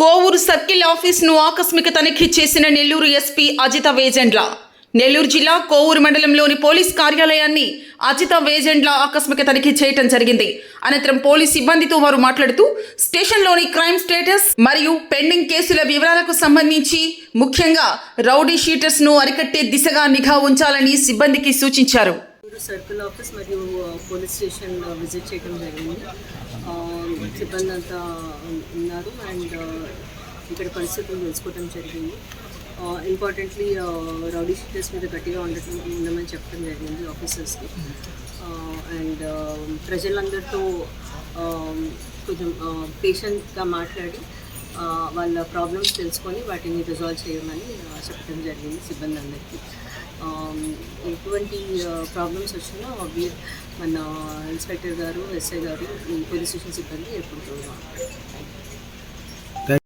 Kovur circle ఆఫీస్ను ఆకస్మిక తనిఖీ చేసిన నెల్లూరు ఎస్పీ అజిత వేజెండ్ల. నెల్లూరు జిల్లా కోవూరు మండలంలోని పోలీస్ కార్యాలయాన్ని అజిత వేజెండ్ల ఆకస్మిక తనిఖీ చేయటం జరిగింది. అనంతరం పోలీస్ సిబ్బందితో వారు మాట్లాడుతూ స్టేషన్లోని క్రైమ్ స్టేటస్ మరియు పెండింగ్ కేసుల వివరాలకు సంబంధించి ముఖ్యంగా రౌడీ షీటర్స్ను అరికట్టే దిశగా నిఘా ఉంచాలని సిబ్బందికి సూచించారు. సర్కిల్ ఆఫీస్ మరియు పోలీస్ స్టేషన్ విజిట్ చేయడం జరిగింది. సిబ్బంది అంతా ఉన్నారు అండ్ uh, ఇక్కడ పరిస్థితులు తెలుసుకోవడం జరిగింది. Uh, importantly uh, rowdy sheeters మీద గట్టిగా ఉండటం ఉండమని చెప్పడం జరిగింది ఆఫీసర్స్కి. అండ్ ప్రజలందరితో um, కొంచెం పేషెంట్గా మాట్లాడి వాళ్ళ ప్రాబ్లమ్స్ తెలుసుకొని వాటిని రిజాల్వ్ చేయమని చెప్పడం జరిగింది సిబ్బంది అందరికీ ఎటువంటి ప్రాబ్లమ్స్ వచ్చినా obvious మన ఇన్స్పెక్టర్ గారు ఎస్ఐ గారు ఈ పోలీస్ స్టేషన్ సిబ్బంది ఎప్పుడు